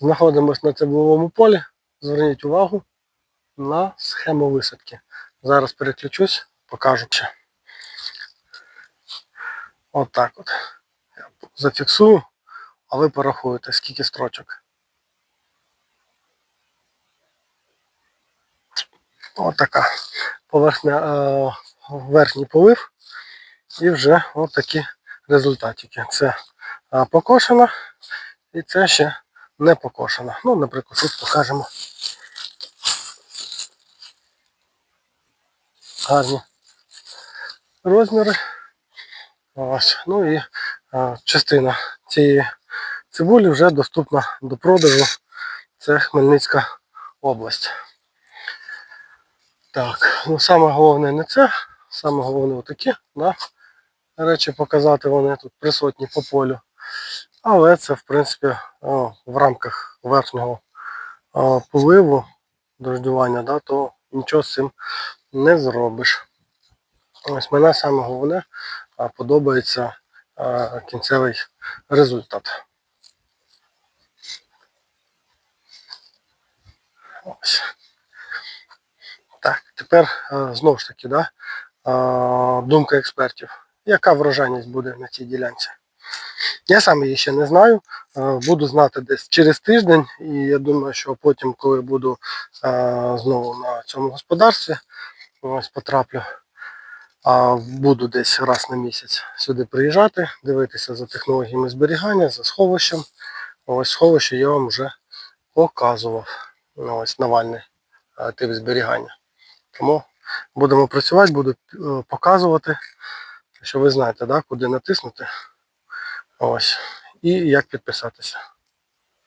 Знаходимося на цибуловому полі. Зверніть увагу на схему висадки. Зараз переключусь, покажу. ще. От так от. Я зафіксую, а ви порахуєте, скільки строчок. От така поверхня, е, верхній полив. І вже от такі результатики. Це е, покошена і це ще не покошена. Ну, наприклад, тут покажемо. Гарні розміри. Ось. Ну і е, частина цієї цибулі вже доступна до продажу. Це Хмельницька область. Так, ну саме головне не це, саме головне отакі, да? речі показати, вони тут присутні по полю. Але це, в принципі, в рамках верхнього поливу дождювання, да, то нічого з цим не зробиш. Ось мене саме головне подобається кінцевий результат. Ось. Так, тепер е, знову ж таки, да, е, думка експертів. Яка врожайність буде на цій ділянці? Я сам її ще не знаю. Е, Буду знати десь через тиждень, і я думаю, що потім, коли буду е, знову на цьому господарстві, ось потраплю, буду десь раз на місяць сюди приїжджати, дивитися за технологіями зберігання, за сховищем. Ось сховище я вам вже показував. Ось навальний е, тип зберігання. Тому будемо працювати, буду показувати, що ви знаєте, да, куди натиснути. Ось. І як підписатися.